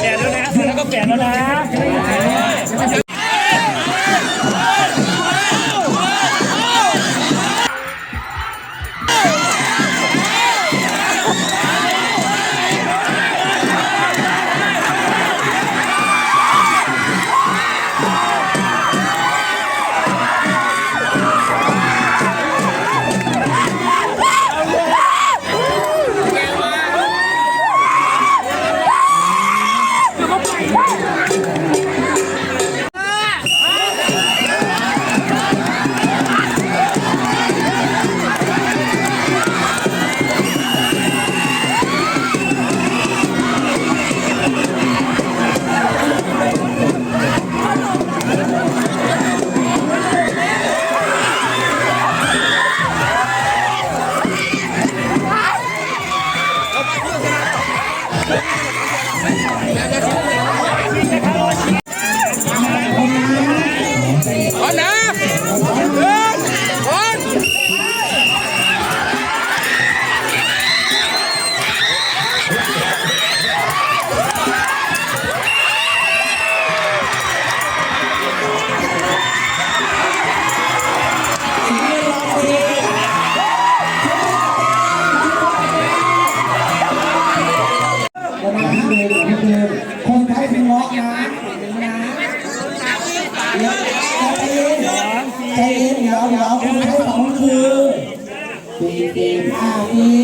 แปดแล้วนะแล้วก็แปดแล้วนะ เกมพี่เกมคนไทยเป็นล็อกนะนะเดี๋ยวใจเอ็นใจเย็นเดี๋ยวเดี๋ยวคนไทยสองคือสี่สิบห้าอี